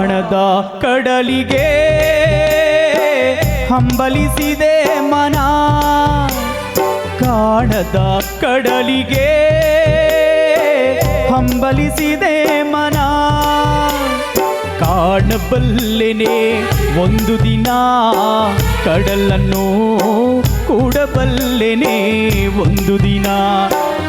ಕಾಣದ ಕಡಲಿಗೆ ಹಂಬಲಿಸಿದೆ ಮನ. ಕಾಣದ ಕಡಲಿಗೆ ಹಂಬಲಿಸಿದೆ ಮನ. ಕಾಣಬಲ್ಲೆನೆ ಒಂದು ದಿನ ಕಡಲನ್ನು ಕೂಡಬಲ್ಲೆನೆ ಒಂದು ದಿನ.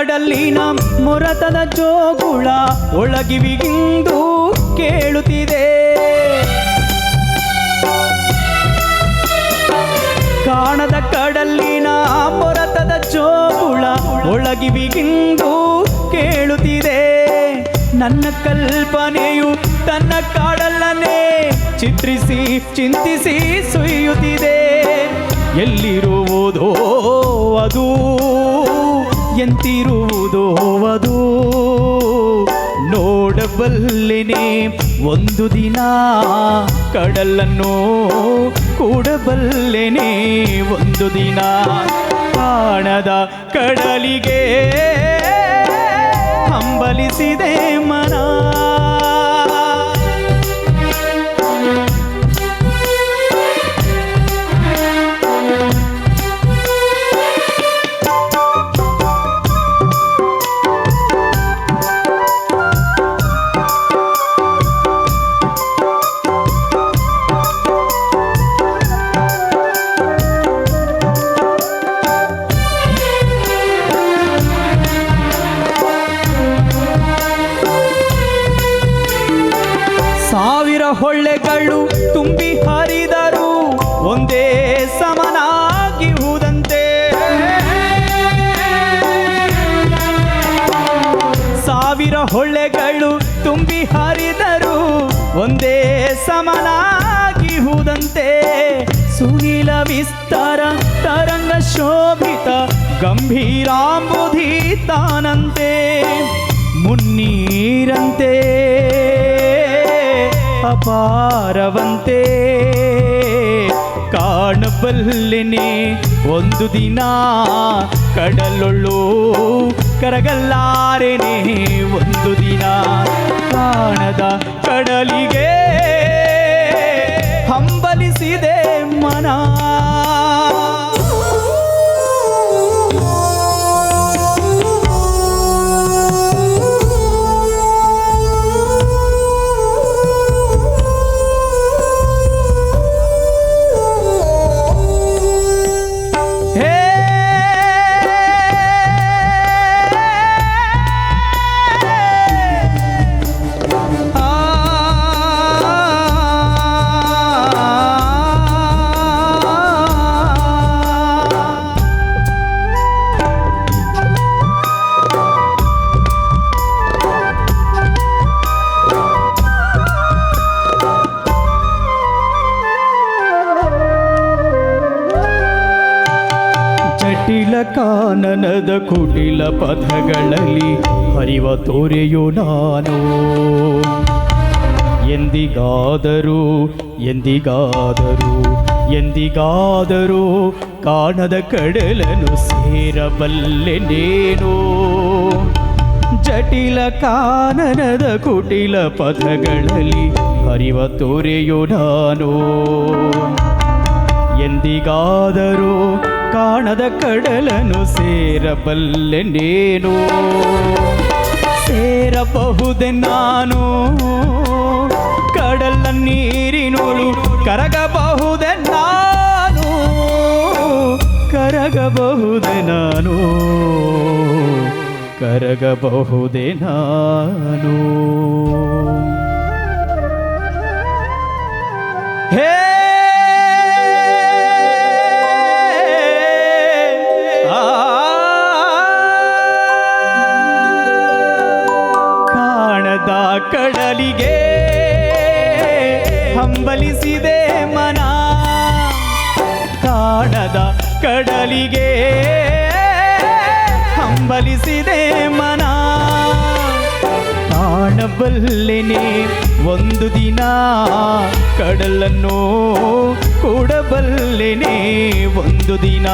ಕಡಲಿನ ಮೊರತದ ಜೋಗುಳ ಒಳಗಿವಿಗಿಂದು ಕೇಳುತ್ತಿದೆ. ಕಾಣದ ಕಡಲಿನ ಮೊರತದ ಜೋಗುಳ ಒಳಗಿವಿಗಿಂದು ಕೇಳುತ್ತಿದೆ. ನನ್ನ ಕಲ್ಪನೆಯು ತನ್ನ ಕಾಡಲ್ಲನೆ ಚಿತ್ರಿಸಿ, ಚಿಂತಿಸಿ ಸುಯ್ಯುತ್ತಿದೆ ಎಲ್ಲಿರುವುದೋ ಅದು ಎಂತಿರುವುದೋ ಹೋವದು. ನೋಡಬಲ್ಲೆನೆ ಒಂದು ದಿನ ಕಡಲನ್ನು ಕೂಡಬಲ್ಲೆನೆ ಒಂದು ದಿನ. ಕಾಣದ ಕಡಲಿಗೆ ಹಂಬಲಿಸಿದೆ ಮನ. ಹೊಳ್ಳೆಗಳು ತುಂಬಿ ಹರಿದರು, ಒಂದೇ ಸಮನಾಗಿ ಹೂದಂತೆ ಸಾವಿರ ಹೊಳ್ಳೆಗಳು ತುಂಬಿ ಹರಿದರು, ಒಂದೇ ಸಮನಾಗಿ ಹೂದಂತೆ ಸುನೀಲ ವಿಸ್ತಾರ, ತರಂಗ ಶೋಭಿತ ಗಂಭೀರಾಂಬುಧಿ ತಾನಂತೆ ಮುನ್ನೀರಂತೆ. ಅಪಾರವಂತೆ ಕಾಣಬಲ್ಲೆನೆ ಒಂದು ದಿನ ಕಡಲೊಳ್ಳು ಕರಗಲ್ಲಾರೆನೆ ಒಂದು ದಿನ ಕಾಣದ ಕಡಲಿಗೆ ಹಂಬಲಿಸಿದೆ ಮನ ಕುಟಿಲ ಪಥಗಳಲ್ಲಿ ಹರಿವ ತೋರೆಯೋ ನಾನು. ಎಂದಿಗಾದರೂ ಎಂದಿಗಾದರೂ ಎಂದಿಗಾದರೂ ಕಾಣದ ಕಡಲನ್ನು ಸೇರಬಲ್ಲೆನೇನೋ ಜಟಿಲ ಕಾನನದ ಕುಟಿಲ ಪಥಗಳಲ್ಲಿ ಹರಿವ ತೋರೆಯೋ ನಾನು. ಎಂದಿಗಾದರೂ ಕಾಣದ ಕಡಲನು ಸೇರಬಲ್ಲೆ ನೀನು. ಸೇರಬಹುದೆ ನಾನು. ಕಡಲ ನೀರಿನೋಳು ಕರಗಬಹುದೆ ನಾನು. ಕರಗಬಹುದೆ ನಾನು. ಕರಗಬಹುದೆ ನಾನು. ಕಾಣದ ಕಡಲಿಗೆ ಹಂಬಲಿಸಿದೆ ಮನ. ಕಾಡದ ಕಡಲಿಗೆ ಹಂಬಲಿಸಿದೆ ಮನ. ಕಾಣಬಲ್ಲೆನೆ ಒಂದು ದಿನ. ಕಡಲನ್ನು ಕೂಡಬಲ್ಲೆನೆ ಒಂದು ದಿನ,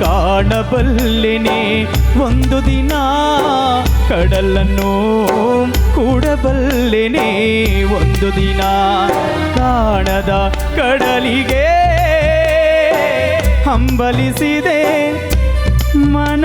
ಕಾಣಬಲ್ಲೆನೆ ಒಂದು ದಿನ. ಕಡಲನ್ನು ಕೂಡಬಲ್ಲೆನೆ ಒಂದು ದಿನ, ಕಾಣದ ಕಡಲಿಗೆ ಹಂಬಲಿಸಿದೆ ಮನ.